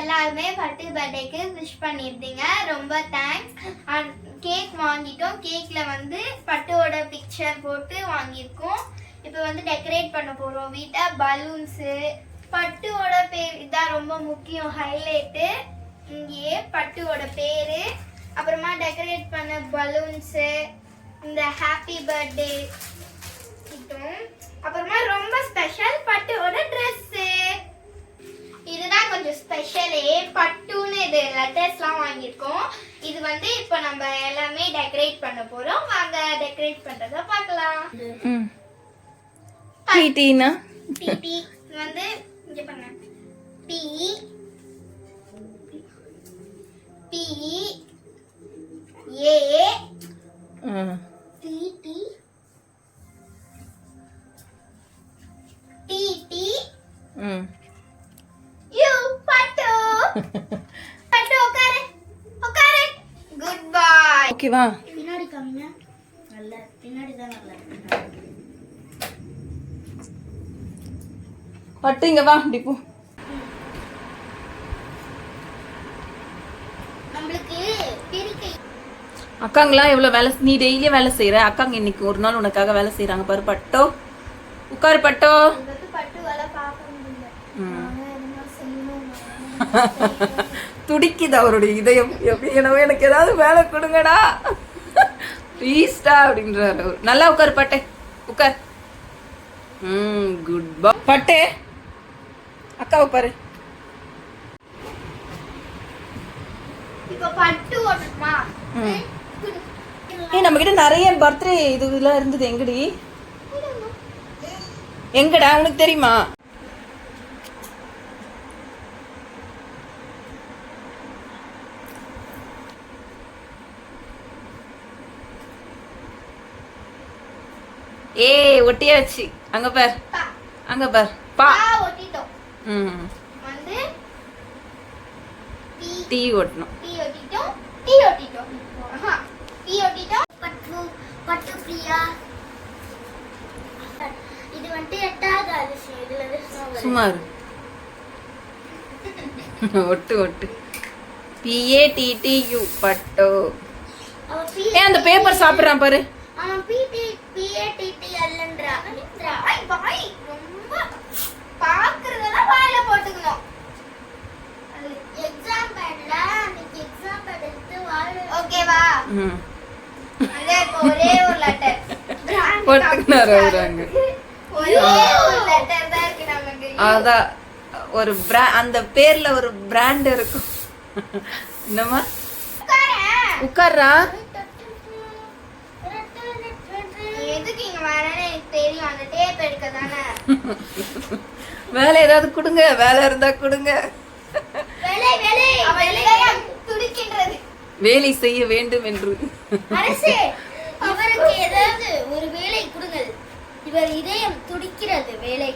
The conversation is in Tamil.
எல்லாருமே பட்டு பர்த்டேக்கு விஷ் பண்ணியிருந்தீங்க. ரொம்ப தேங்க்ஸ் கேக் வாங்கிட்டோம். கேக்கில் வந்து பட்டுவோட பிக்சர் போட்டு வாங்கியிருக்கோம். இப்போ வந்து டெக்கரேட் பண்ண போகிறோம் வீட்டை. பலூன்ஸு பட்டுவோட பேர் இதான் ரொம்ப முக்கியம் ஹைலைட்டு இங்கேயே பட்டுவோட பேர். அப்புறமா டெக்கரேட் பண்ண பலூன்ஸு இந்த ஹாப்பி பர்த்டே கிட்டும். அப்புறமா ரொம்ப ஸ்பெஷல் பட்டுவோட ட்ரெஸ் கொஞ்சம் ஸ்பெஷலே பட்டுன்னு இது லெட்டர்ஸ்லாம் வாங்கியிருக்கோம். இது வந்து இப்போ நம்ம எல்லாமே டெக்கரேட் பண்ண போறோம். வாங்க டெக்கரேட் பண்றத பார்க்கலாம். ம். டீனா பிடி இது வந்து இங்க பண்ண பி பி ஏ ம் டி டி டி டி ம். ஓகேவா பின்னாடி காமிங்க. நல்ல பின்னாடி தான் நல்ல. பட்டு இங்க வா டிப்பு அக்காங்களாம் எவ்வளோ வேலை நீ டெய்லியும் வேலை செய்யற அக்காங்க இன்னைக்கு ஒரு நாள் உனக்காக வேலை செய்றாங்க பாரு பட்டோ. உட்காரு பட்டோ. ம். துடிக்குது அவருடைய இதயம். எப்படி என்னவோ எனக்கு ஏதாவது வேலை கொடுங்கடா. ப்ளீஸ்டா அப்படின்றாரு அவரு. நல்லா உட்காரு பட்டே. உட்கார். ம் குட் பா பட்டே அக்கா உட்காரு. ஏய் நம்ம கிட்ட நிறைய பர்த்டே இது இதெல்லாம் இருந்தது. எங்கடி? எங்கடா? உனக்கு தெரியுமா? ஏய் ஒட்டியாச்சு அங்க பார். அங்க பார். பா. ஒட்டிட்டோம். ம். வந்து டீ. ஒட்டணும். டீ ஒட்டிட்டோம். டீ ஒட்டிட்டோம். ஆஹா. டீ ஒட்டிட்டோம். பட்டு பட்டு பிரியா இது வந்துட்டு எட்டாவது அதிசயம் இதுல வருது. சுமார் ஒட்டு ஒட்டு. பிஏ டிடியு பட்டோ. ஏன் அந்த பேப்பர் சாப்பிடுறான் பாரு. அவன் பிடி பிஏடிடி அல்லன்றா ஐ வாய் ரொம்ப பாக்குறதெல்லாம் வாயில போட்டுக்கணும். எக்ஸாம் பேட்ல அன்னைக்கு எக்ஸாம் பேட் எடுத்து வாயில ஓகேவா இப்போ ஒரே ஒரு லெட்டர் போட்டுக்கினாரு அவரு அங்க. ஒரே ஒரு லெட்டர் தான் இருக்கு நமக்கு. அதான் ஒரு பிரா அந்த பேர்ல ஒரு பிராண்ட் இருக்கும். என்னம்மா? உட்காரேன். வேலை ஏதாவது கொடுங்க வேலை இருந்தா கொடுங்க. வேலை செய்ய வேண்டும் என்று. அரசே இவருக்கு ஏதாவது ஒரு வேலை கொடுங்கள். இவர் இதயம் துடிக்கிறது வேலை.